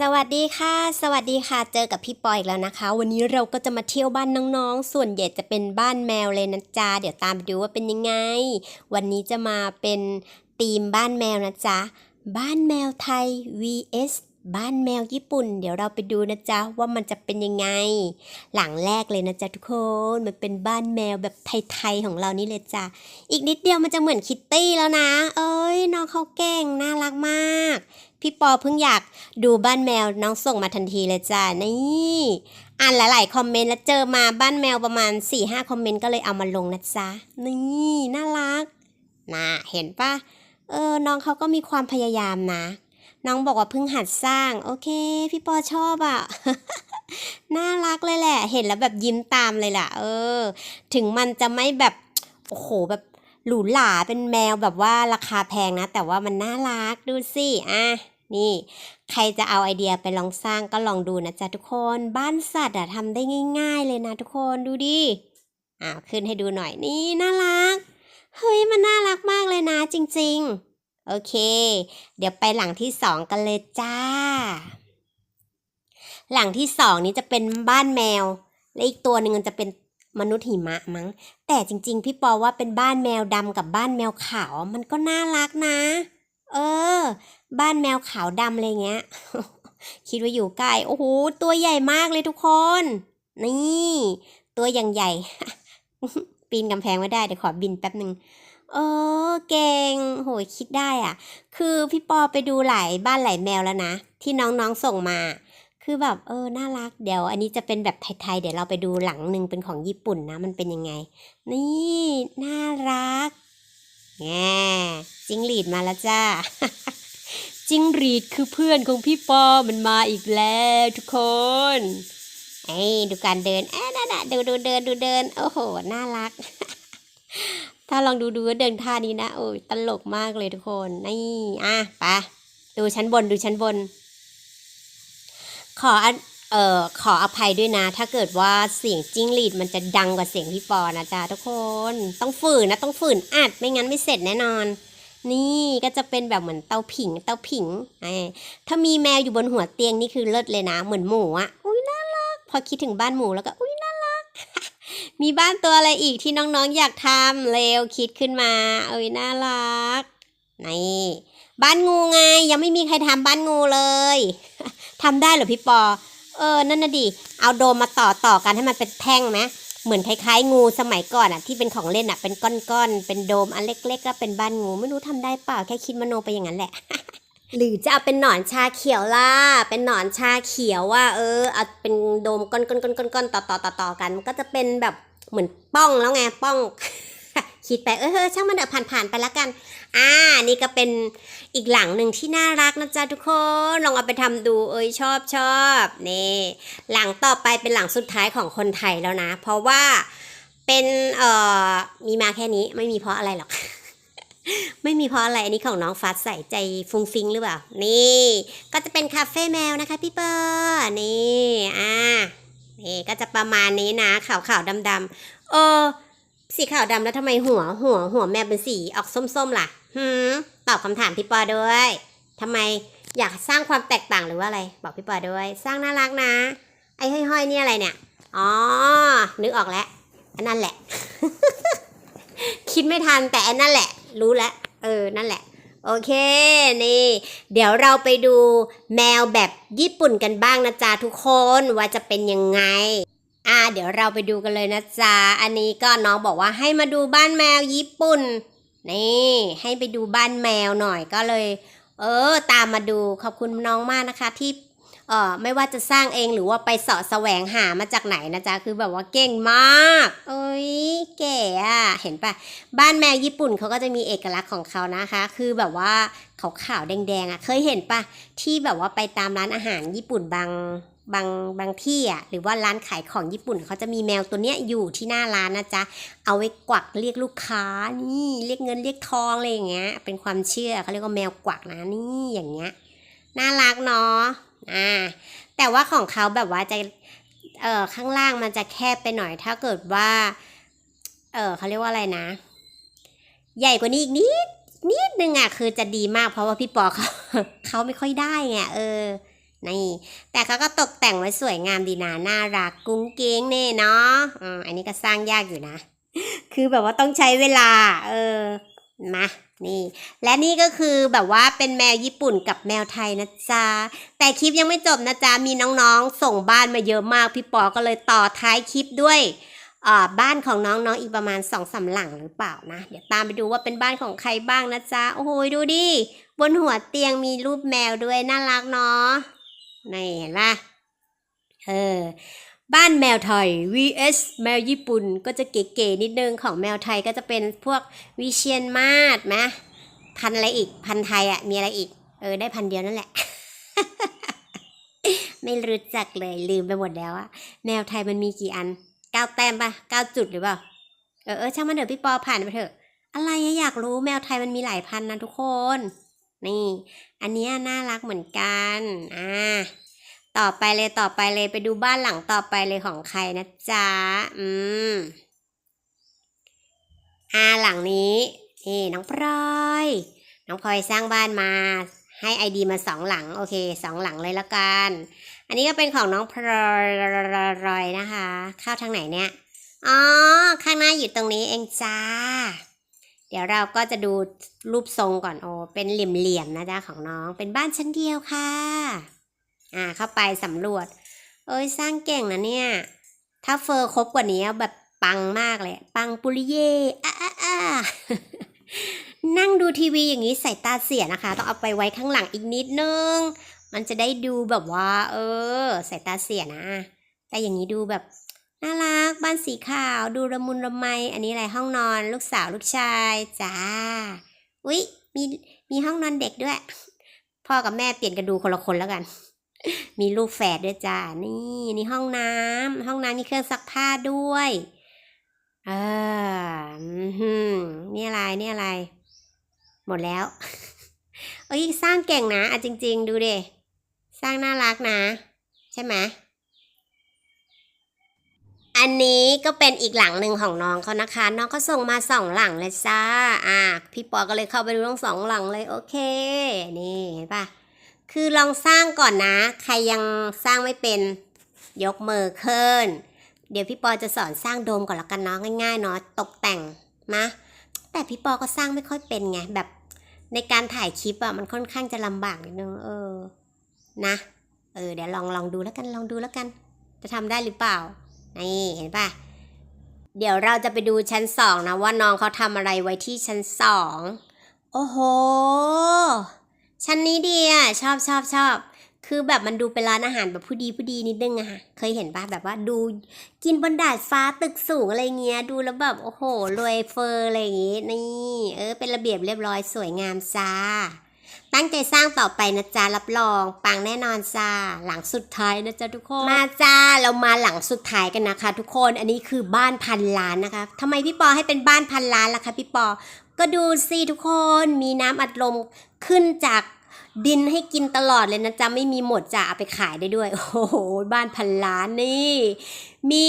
สวัสดีค่ะ สวัสดีค่ะ เจอกับพี่ปอยอีกแล้วนะคะ วันนี้เราก็จะมาเที่ยวบ้านน้องๆ ส่วนใหญ่จะเป็นบ้านแมวเลยนะจ๊ะ เดี๋ยวตามไปดูว่าเป็นยังไง วันนี้จะมาเป็นธีมบ้านแมวนะจ๊ะ บ้านแมวไทย vs บ้านแมวญี่ปุ่น เดี๋ยวเราไปดูนะจ๊ะว่ามันจะเป็นยังไง หลังแรกเลยนะจ๊ะทุกคน มันเป็นบ้านแมวแบบไทยๆของเรานี่เลยจ้ะ อีกนิดเดียวมันจะเหมือนคิตตี้แล้วนะ เอ้ยน้องเขาเก่งน่ารักมาก พี่ปอเพิ่งอยากดูบ้านแมวน้องส่งมาทันทีเลยจ้ะนี่อ่านหลาย ๆ คอมเมนต์แล้วเจอมาบ้านแมวประมาณ4ี่ห้าคอมเมนต์ก็เลยเอามาลงนะจ๊ะนี่น่ารักนะเห็นปะเออน้องเขาก็มีความพยายามนะ น้องบอกว่าเพิ่งหัดสร้าง โอเค พี่ปอชอบอะ่ะน่ารักเลยแหละ เห็นแล้วแบบยิ้มตามเลยล่ะ เออ ถึงมันจะไม่แบบโอ้โหแบบหรูหราเป็นแมวแบบว่าราคาแพงนะ แต่ว่ามันน่ารักดูสิอะ นี่ ใครจะเอาไอเดียไปลองสร้างก็ลองดูนะจ๊ะทุกคน บ้านสัตว์อะทำได้ง่าย ๆ เลยนะทุกคนดูดิอ้าวขึ้นให้ดูหน่อยนี่น่ารัก เฮ้ยมันน่ารักมากเลยนะจริง ๆ โอเค เดี๋ยวไปหลังที่สองกันเลยจ้า หลังที่สองนี้จะเป็นบ้านแมว และอีกตัวหนึ่งจะเป็นมนุษย์หิมะมั้ง แต่จริง ๆ พี่ปอว่าเป็นบ้านแมวดำกับบ้านแมวขาว มันก็น่ารักนะ เออ บ้านแมวขาวดำอะไรเงี้ย คิดว่าอยู่ใกล้ โอ้โห ตัวใหญ่มากเลยทุกคน นี่ ตัวอย่างใหญ่ ปีนกำแพงไม่ได้ เดี๋ยวขอบินแป๊บหนึ่งเออ เก่ง โหยคิดได้อะ คือพี่ปอไปดูหลายบ้านหลายแมวแล้วนะ ที่น้องๆส่งมา คือแบบเออ น่ารัก เดี๋ยว อันนี้จะเป็นแบบไทยๆ เดี๋ยวเราไปดูหลังหนึ่งเป็นของญี่ปุ่นนะ มันเป็นยังไง นี่ น่ารักแง่จิงหรีดมาแล้วจ้า จิงรีดคือเพื่อนของพี่ปอมันมาอีกแล้วทุกคนไอ้ดูการเดินเอ้นั่นนะดูดูเดินดูเดิน โอ้โห น่ารัก ถ้าลองดูดูว่าเดินท่านี้นะ โอ้ยตลกมากเลยทุกคน นี่ อะไปดูชั้นบนดูชั้นบน ขอเอ่อขออภัยด้วยนะ ถ้าเกิดว่าเสียงจิ้งหรีดมันจะดังกว่าเสียงพี่ปอนะจ๊ะทุกคน ต้องฝืนนะ ต้องฝืนอัดไม่งั้นไม่เสร็จแน่นอน นี่ก็จะเป็นแบบเหมือนเตาผิงเตาผิงไอ้ถ้ามีแมวอยู่บนหัวเตียงนี่คือเลิศเลยนะ เหมือนหมูอะอุ้ยน่ารัก พอคิดถึงบ้านหมูแล้วก็อุ้ยน่ารัก มีบ้านตัวอะไรอีกที่น้องๆอยากทำเร็วคิดขึ้นมาเอ้ยน่ารักนี่บ้านงูไงยังไม่มีใครทำบ้านงูเลยทำได้เหรอพี่ปอ เออนั่นน่ะดิเอาโดมมาต่อต่อกันให้มันเป็นแท่งไหม เหมือนคล้ายๆ งูสมัยก่อนอะที่เป็นของเล่นอะเป็นก้อนๆเป็นโดมอันเล็กๆก็เป็นบ้านงูไม่รู้ทำได้เปล่าแค่คิดมโนไปอย่างนั้นแหละ หรือจะเอาเป็นหนอนชาเขียวล่ะเป็นหนอนชาเขียวว่า เออเอาเป็นโดมก้อนๆๆๆๆต่อต่อต่อๆกันมันก็จะเป็นแบบเหมือนป้องแล้วไงป้อง คิดไปเออเออช่างมันเถอะผ่านๆไปแล้วกัน อ่า นี่ก็เป็นอีกหลังหนึ่งที่น่ารักนะจ๊ะทุกคน ลองเอาไปทำดู เอ้ยชอบชอบนี่หลังต่อไปเป็นหลังสุดท้ายของคนไทยแล้วนะ เพราะว่าเป็นเอ่อมีมาแค่นี้ไม่มีเพราะอะไรหรอก ไม่มีเพราะอะไรอันนี้ของน้องฟ้าใส่ใจฟุ้งฟิงหรือเปล่า นี่ ก็จะเป็นคาเฟ่แมวนะคะพี่เปอร์นี่อ่านี่ก็จะประมาณนี้นะขาวขาวดำดำๆเออ สีขาวดำแล้วทำไมหัว หัว หัวแมวเป็นสีออกส้มๆล่ะหืมตอบคำถามพี่ปอด้วยทำไมอยากสร้างความแตกต่างหรือว่าอะไร บอกพี่ปอด้วย สร้างน่ารักนะ ไอ้ห้อยๆเนี่ยอะไรเนี่ยอ๋อนึกออกแล้วอันนั่นแหละ คิดไม่ทันแต่อันนั่นแหละ รู้แล้วเออนั่นแหละ โอเคนี่ เดี๋ยวเราไปดูแมวแบบญี่ปุ่นกันบ้างนะจ๊ะทุกคนว่าจะเป็นยังไง อ่าเดี๋ยวเราไปดูกันเลยนะจ๊ะ อันนี้ก็น้องบอกว่าให้มาดูบ้านแมวญี่ปุ่น นี่ให้ไปดูบ้านแมวหน่อยก็เลย เออ ตามมาดูขอบคุณน้องมากนะคะที่เอ่อไม่ว่าจะสร้างเองหรือว่าไปเสาะแสวงหามาจากไหนนะจ๊ะ คือแบบว่าเก่งมาก เอ้ยเก๋อะเห็นปะบ้านแมวญี่ปุ่นเขาก็จะมีเอกลักษณ์ของเขานะคะ คือแบบว่าขาวขาวๆแดงๆอะเคยเห็นปะที่แบบว่าไปตามร้านอาหารญี่ปุ่นบาง บางบางที่อะหรือว่าร้านขายของญี่ปุ่นเขาจะมีแมวตัวเนี้ยอยู่ที่หน้าร้านนะจ๊ะ เอาไว้กวักเรียกลูกค้านี่เรียกเงินเรียกทองอะไรอย่างเงี้ย เป็นความเชื่อเขาเรียกว่าแมวกวักนะนี่อย่างเงี้ยน่ารักเนาะอ่าแต่ว่าของเขาแบบว่าจะเอ่อข้างล่างมันจะแคบไปหน่อย ถ้าเกิดว่า เออเขาเรียกว่าอะไรนะ ใหญ่กว่านี้อีกนิดนิดนึงอะคือจะดีมากเพราะว่าพี่ปอเขาเขาไม่ค่อยได้ไงเออ นี่ แต่เขาก็ตกแต่งไว้สวยงามดีนะน่ารักกุ้งเก้งเน่เนาะอันนี้ก็สร้างยากอยู่นะ คือแบบว่าต้องใช้เวลา เออมานี่ และนี่ก็คือแบบว่าเป็นแมวญี่ปุ่นกับแมวไทยนะจ๊ะ แต่คลิปยังไม่จบนะจ๊ะ มีน้องๆ ส่งบ้านมาเยอะมาก พี่ปอก็เลยต่อท้ายคลิปด้วยอ่าบ้านของน้องๆอีกประมาณสองสามหลังหรือเปล่านะ เดี๋ยวตามไปดูว่าเป็นบ้านของใครบ้างนะจ๊ะ โอ้โหดูดิ บนหัวเตียงมีรูปแมวด้วยน่ารักเนาะ นี่เห็นปะเออ บ้านแมวไทย vs แมวญี่ปุ่นก็จะเก๋ๆนิดนึงของแมวไทยก็จะเป็นพวกวิเชียนมาศไหมพันอะไรอีก พันไทยอะ มีอะไรอีก เออ ได้พันเดียวนั่นแหละ ไม่รู้จักเลยลืมไปหมดแล้วอะแมวไทยมันมีกี่อันเก้าแต้มปะเก้าจุดหรือเปล่า เออเออช่างมันเถอะพี่ปอผ่านไปเถอะ อะไรอะอยากรู้แมวไทยมันมีหลายพันนะทุกคน นี่ อันนี้น่ารักเหมือนกัน อ่า ต่อไปเลยต่อไปเลยไปดูบ้านหลังต่อไปเลยของใครนะจ๊ะ อืม อ่าหลังนี้นี่น้องพลอย น้องพลอยสร้างบ้านมาให้ไอดีมาสองหลัง โอเคสองหลังเลยละกัน อันนี้ก็เป็นของน้องพลอยนะคะ เข้าทางไหนเนี่ย อ๋อ ข้างหน้าอยู่ตรงนี้เองจ้า ดี๋ยวเราก็จะดูรูปทรงก่อนโอ้เป็นเหลี่ยมๆนะจ๊ะของน้องเป็นบ้านชั้นเดียวค่ะ อ่าเข้าไปสำรวจ เอ้ยสร้างเก่งนะเนี่ย ถ้าเฟอร์ครบกว่านี้แบบปังมากเลย ปังปุริเย่อะอะอะนั่งดูทีวีอย่างนี้ใสายตาเสียนะคะ ต้องเอาไปไว้ข้างหลังอีกนิดนึง มันจะได้ดูแบบว่า เออ ใสายตาเสียนะ แต่อย่างนี้ดูแบบ น่ารักบ้านสีขาวดูระมุนระไม อันนี้อะไรห้องนอนลูกสาวลูกชายจ้าอุ๊ยมีมีห้องนอนเด็กด้วย พ่อกับแม่เปลี่ยนกันดูคนละคนแล้วกัน มีลูกแฝดด้วยจ้านี่นี่ห้องน้ำห้องน้ำมีเครื่องซักผ้าด้วยเออหือนี่อะไรนี่อะไร หมดแล้วเอ้ยสร้างเก่งนะอะจริง ๆ ดูดิสร้างน่ารักนะ ใช่ไหม อันนี้ก็เป็นอีกหลังหนึ่งของน้องเขานะคะ น้องเขาส่งมาสองหลังเลยจ้าอะพี่ปอก็เลยเข้าไปดูทั้งสองหลังเลยโอเค นี่เห็นปะคือลองสร้างก่อนนะ ใครยังสร้างไม่เป็นยกมือขึ้น เดี๋ยวพี่ปอจะสอนสร้างโดมก่อนละกันเนาะง่ายๆเนาะตกแต่งนะ แต่พี่ปอก็สร้างไม่ค่อยเป็นไงแบบในการถ่ายคลิปอะมันค่อนข้างจะลำบากนิดนึงเออนะ เออเดี๋ยวลองลองดูแล้วกันลองดูแล้วกัน จะทำได้หรือเปล่า นี่เห็นปะเดี๋ยวเราจะไปดูชั้นสองนะว่าน้องเขาทำอะไรไว้ที่ชั้นสองโอ้โห ชั้นนี้ดีอะ ชอบชอบชอบ คือแบบมันดูเป็นร้านอาหารแบบผู้ดีผู้ดีนิดนึงอะค่ะ เคยเห็นปะแบบว่าดูกินบนดาดฟ้าตึกสูงอะไรเงี้ย ดูแล้วแบบโอ้โหรวยเฟอร์อะไรอย่างงี้ นี่ เออเป็นระเบียบเรียบร้อยสวยงามจ้า ตั้งใจสร้างต่อไปนะจ๊ะรับรอง ปังแน่นอนจ้าหลังสุดท้ายนะจ๊ะทุกคน มาจ้าเรามาหลังสุดท้ายกันนะคะ ทุกคนอันนี้คือบ้านพันล้านนะคะทำไมพี่ปอให้เป็นบ้านพันล้านล่ะคะพี่ปอก็ดูสิทุกคนมีน้ำอัดลมขึ้นจาก ดินให้กินตลอดเลยนะจ๊ะไม่มีหมดจ้ะเอาไปขายได้ด้วย โอ้โห บ้านพันล้านนี่ มี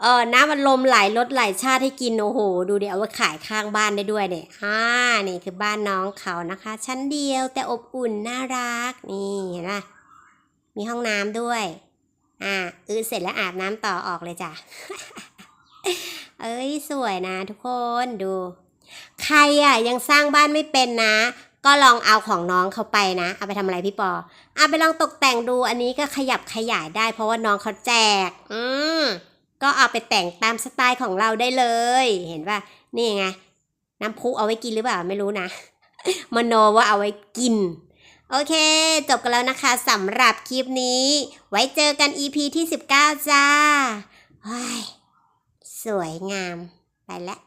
เอ่อน้ำอัดลมหลายรสหลายชาติให้กิน โอ้โห ดูเดี๋ยวเอาไว้ขายข้างบ้านได้ด้วยเนี่ยอ่านี่คือบ้านน้องเขานะคะ ชั้นเดียวแต่อบอุ่นน่ารัก นี่เห็นปะมีห้องน้ำด้วย อ่าอือเสร็จแล้วอาบน้ำต่อออกเลยจ้ะ เอ้ยสวยนะทุกคนดู ใครอะยังสร้างบ้านไม่เป็นนะ ก็ลองเอาของน้องเขาไปนะ เอาไปทำอะไรพี่ปอเอาไปลองตกแต่งดูอันนี้ก็ขยับขยายได้ เพราะว่าน้องเขาแจก อืมก็เอาไปแต่งตามสไตล์ของเราได้เลย เห็นป่ะนี่ไงน้ำพุเอาไว้กินหรือเปล่าไม่รู้นะมโนว่าเอาไว้กิน โอเค จบกันแล้วนะคะสำหรับคลิปนี้ ไว้เจอกัน EP ที่ 19 จ้าเฮ้ยสวยงาม ไปแล้ว